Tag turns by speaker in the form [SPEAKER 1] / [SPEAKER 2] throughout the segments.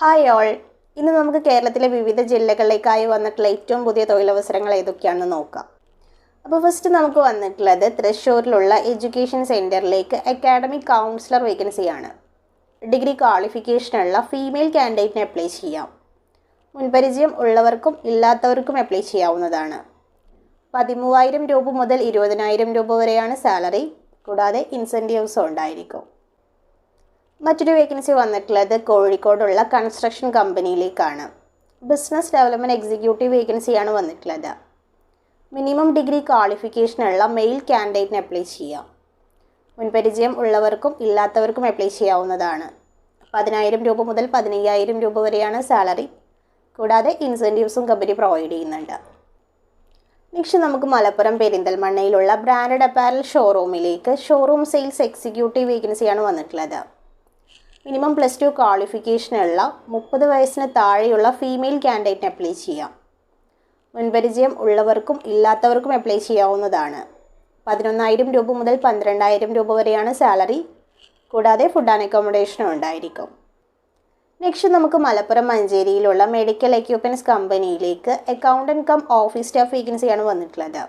[SPEAKER 1] Hi all ഇന്ന് നമുക്ക് കേരളത്തിലെ വിവിധ ജില്ലകളിലേക്കായി വന്നിട്ടുള്ള ഏറ്റവും പുതിയ തൊഴിലവസരങ്ങൾ ഏതൊക്കെയാണെന്ന് നോക്കാം. അപ്പോൾ ഫസ്റ്റ് നമുക്ക് വന്നിട്ടുള്ളത് തൃശ്ശൂരിലുള്ള എഡ്യൂക്കേഷൻ സെന്ററിലേക്ക് അക്കാഡമിക് കൗൺസിലർ വേക്കൻസിയാണ് ഡിഗ്രി ക്വാളിഫിക്കേഷനുള്ള ഫീമെയിൽ കാൻഡിഡേറ്റിന് അപ്ലൈ ചെയ്യാം. മുൻപരിചയം ഉള്ളവർക്കും ഇല്ലാത്തവർക്കും അപ്ലൈ ചെയ്യാവുന്നതാണ്. പതിമൂവായിരം രൂപ മുതൽ ഇരുപതിനായിരം രൂപ വരെയാണ് സാലറി കൂടാതെ ഇൻസെന്റീവ്സും ഉണ്ടായിരിക്കും. മറ്റൊരു വേക്കൻസി വന്നിട്ടുള്ളത് കോഴിക്കോടുള്ള കൺസ്ട്രക്ഷൻ കമ്പനിയിലേക്കാണ് ബിസിനസ് ഡെവലപ്മെന്റ് എക്സിക്യൂട്ടീവ് വേക്കൻസിയാണ് വന്നിട്ടുള്ളത്. മിനിമം ഡിഗ്രി ക്വാളിഫിക്കേഷനുള്ള മെയിൽ കാൻഡിഡേറ്റിന് അപ്ലൈ ചെയ്യാം. മുൻപരിചയം ഉള്ളവർക്കും ഇല്ലാത്തവർക്കും അപ്ലൈ ചെയ്യാവുന്നതാണ്. പതിനായിരം രൂപ മുതൽ പതിനയ്യായിരം രൂപ വരെയാണ് സാലറി കൂടാതെ ഇൻസെന്റീവ്സും കമ്പനി പ്രൊവൈഡ് ചെയ്യുന്നുണ്ട്. നെക്സ്റ്റ് നമുക്ക് മലപ്പുറം പെരിന്തൽമണ്ണയിലുള്ള ബ്രാൻഡഡ് അപ്പാരൽ ഷോറൂമിലേക്ക് ഷോറൂം സെയിൽസ് എക്സിക്യൂട്ടീവ് വേക്കൻസിയാണ് വന്നിട്ടുള്ളത്. മിനിമം പ്ലസ് ടു ക്വാളിഫിക്കേഷനുള്ള മുപ്പത് വയസ്സിന് താഴെയുള്ള ഫീമെയിൽ കാൻഡിഡേറ്റിന് അപ്ലൈ ചെയ്യാം. മുൻപരിചയം ഉള്ളവർക്കും ഇല്ലാത്തവർക്കും അപ്ലൈ ചെയ്യാവുന്നതാണ്. പതിനൊന്നായിരം രൂപ മുതൽ പന്ത്രണ്ടായിരം രൂപ വരെയാണ് സാലറി. കൂടാതെ ഫുഡ് ആൻഡ് അക്കോമഡേഷനും ഉണ്ടായിരിക്കും. നെക്സ്റ്റ് നമുക്ക് മലപ്പുറം മഞ്ചേരിയിലുള്ള മെഡിക്കൽ എക്യുപ്മെന്റ്സ് കമ്പനിയിലേക്ക് അക്കൗണ്ടന്റ് കം ഓഫീസ് സ്റ്റാഫ് വേക്കൻസിയാണ് വന്നിട്ടുള്ളത്.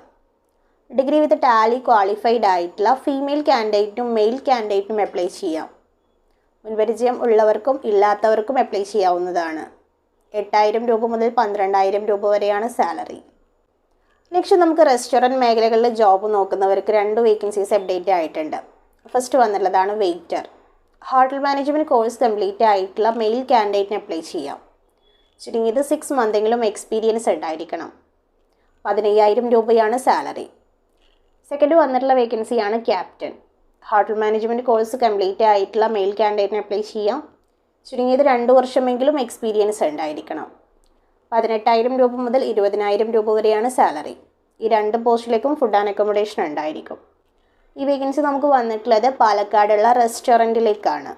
[SPEAKER 1] ഡിഗ്രി വിത്ത് ടാലി ക്വാളിഫൈഡ് ആയിട്ടുള്ള ഫീമെയിൽ കാൻഡിഡേറ്റിനും മെയിൽ കാൻഡിഡേറ്റിനും അപ്ലൈ ചെയ്യാം. മുൻപരിചയം ഉള്ളവർക്കും ഇല്ലാത്തവർക്കും അപ്ലൈ ചെയ്യാവുന്നതാണ്. എട്ടായിരം രൂപ മുതൽ പന്ത്രണ്ടായിരം രൂപ വരെയാണ് സാലറി നെക്സ്റ്റ് നമുക്ക് റെസ്റ്റോറന്റ് മേഖലകളിൽ ജോബ് നോക്കുന്നവർക്ക് രണ്ട് വേക്കൻസീസ് അപ്ഡേറ്റ് ആയിട്ടുണ്ട്. First വന്നുള്ളതാണ് waiter hotel management course complete ആയിട്ടുള്ള മെയിൽ കാൻഡിഡേറ്റിന് അപ്ലൈ ചെയ്യാം. ചുരുങ്ങിയത് സിക്സ് മന്തെങ്കിലും എക്സ്പീരിയൻസ് ഉണ്ടായിരിക്കണം. പതിനയ്യായിരം രൂപയാണ് സാലറി സെക്കൻഡ് വന്നിട്ടുള്ള വേക്കൻസിയാണ് captain hotel management course complete ആയിട്ടുള്ള മെയിൽ കാൻഡിഡേറ്റിന് അപ്ലൈ ചെയ്യാം. ചുരുങ്ങിയത് രണ്ട് വർഷമെങ്കിലും എക്സ്പീരിയൻസ് ഉണ്ടായിരിക്കണം. പതിനെട്ടായിരം രൂപ മുതൽ ഇരുപതിനായിരം രൂപ വരെയാണ് സാലറി ഈ രണ്ട് പോസ്റ്റിലേക്കും ഫുഡ് ആൻഡ് അക്കോമഡേഷൻ ഉണ്ടായിരിക്കും. ഈ വേക്കൻസി നമുക്ക് വന്നിട്ടുള്ളത് പാലക്കാടുള്ള റെസ്റ്റോറന്റിലേക്കാണ്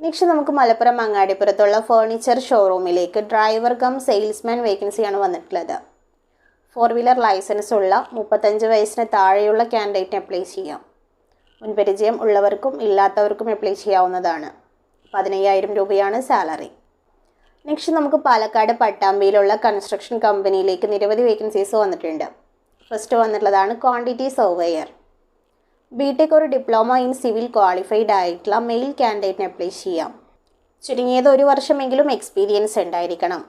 [SPEAKER 1] നെക്സ്റ്റ് നമുക്ക് മലപ്പുറം അങ്ങാടിപ്പുറത്തുള്ള ഫേർണിച്ചർ ഷോറൂമിലേക്ക് ഡ്രൈവർ കം സെയിൽസ്മാൻ വേക്കൻസിയാണ് വന്നിട്ടുള്ളത്. ഫോർ വീലർ ലൈസൻസ് ഉള്ള മുപ്പത്തഞ്ച് വയസ്സിന് താഴെയുള്ള ക്യാൻഡിഡേറ്റിന് അപ്ലൈ ചെയ്യാം. മുൻപരിചയം ഉള്ളവർക്കും ഇല്ലാത്തവർക്കും അപ്ലൈ ചെയ്യാവുന്നതാണ്. പതിനയ്യായിരം രൂപയാണ് സാലറി നെക്സ്റ്റ് നമുക്ക് പാലക്കാട് പട്ടാമ്പിയിലുള്ള കൺസ്ട്രക്ഷൻ കമ്പനിയിലേക്ക് നിരവധി വേക്കൻസീസ് വന്നിട്ടുണ്ട്. ഫസ്റ്റ് വന്നിട്ടുള്ളതാണ് ക്വാണ്ടിറ്റി സർവേയർ ബി ടെക് ഒരു ഡിപ്ലോമ ഇൻ സിവിൽ ക്വാളിഫൈഡ് ആയിട്ടുള്ള മെയിൽ കാൻഡിഡേറ്റിന് അപ്ലൈ ചെയ്യാം. ചുരുങ്ങിയത് ഒരു വർഷമെങ്കിലും എക്സ്പീരിയൻസ് ഉണ്ടായിരിക്കണം.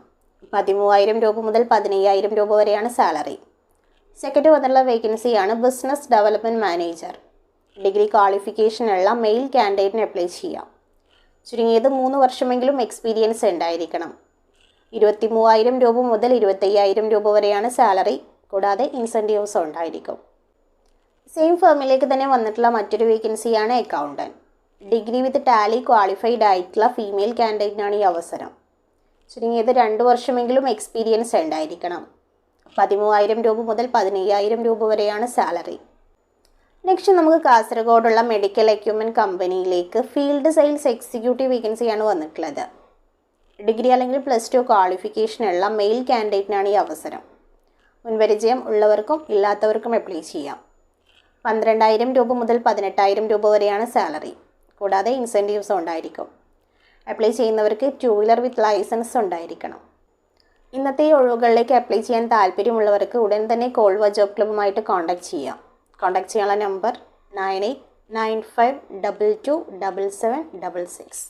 [SPEAKER 1] പതിമൂവായിരം രൂപ മുതൽ പതിനയ്യായിരം രൂപ വരെയാണ് സാലറി സെക്കൻഡ് വന്നിട്ടുള്ള വേക്കൻസിയാണ് ബിസിനസ് ഡെവലപ്മെന്റ് മാനേജർ ഡിഗ്രി ക്വാളിഫിക്കേഷനുള്ള മെയിൽ കാൻഡിഡേറ്റിന് അപ്ലൈ ചെയ്യാം. ചുരുങ്ങിയത് മൂന്ന് വർഷമെങ്കിലും എക്സ്പീരിയൻസ് ഉണ്ടായിരിക്കണം. ഇരുപത്തി മൂവായിരം രൂപ മുതൽ ഇരുപത്തയ്യായിരം രൂപ വരെയാണ് സാലറി കൂടാതെ ഇൻസെന്റീവ്സ് ഉണ്ടായിരിക്കും. സെയിം ഫേമിലേക്ക് തന്നെ വന്നിട്ടുള്ള മറ്റൊരു വേക്കൻസിയാണ് accountant degree with tally qualified ആയിട്ടുള്ള ഫീമെയിൽ കാൻഡിഡേറ്റിനാണ് ഈ അവസരം. ചുരുങ്ങിയത് രണ്ട് വർഷമെങ്കിലും എക്സ്പീരിയൻസ് ഉണ്ടായിരിക്കണം. പതിമൂവായിരം രൂപ മുതൽ പതിനയ്യായിരം രൂപ വരെയാണ് സാലറി നെക്സ്റ്റ് നമുക്ക് കാസർഗോഡുള്ള മെഡിക്കൽ എക്യുപ്മെന്റ് കമ്പനിയിലേക്ക് ഫീൽഡ് സെയിൽസ് എക്സിക്യൂട്ടീവ് വേക്കൻസിയാണ് വന്നിട്ടുള്ളത്. ഡിഗ്രി അല്ലെങ്കിൽ പ്ലസ് ടു ക്വാളിഫിക്കേഷനുള്ള മെയിൽ കാൻഡിഡേറ്റിനാണ് ഈ അവസരം. മുൻപരിചയം ഉള്ളവർക്കും ഇല്ലാത്തവർക്കും അപ്ലൈ ചെയ്യാം. പന്ത്രണ്ടായിരം രൂപ മുതൽ പതിനെട്ടായിരം രൂപ വരെയാണ് സാലറി കൂടാതെ ഇൻസെന്റീവ്സും ഉണ്ടായിരിക്കും. അപ്ലൈ ചെയ്യുന്നവർക്ക് ടു വീലർ വിത്ത് ലൈസൻസ് ഉണ്ടായിരിക്കണം. ഇന്നത്തെ ഒഴിവുകളിലേക്ക് അപ്ലൈ ചെയ്യാൻ താല്പര്യമുള്ളവർക്ക് ഉടൻ തന്നെ കോൾവ ജോബ് ക്ലബ്ബുമായിട്ട് കോൺടാക്ട് ചെയ്യാം. കോൺടാക്ട് ചെയ്യാനുള്ള number nine eight nine five double two double seven double six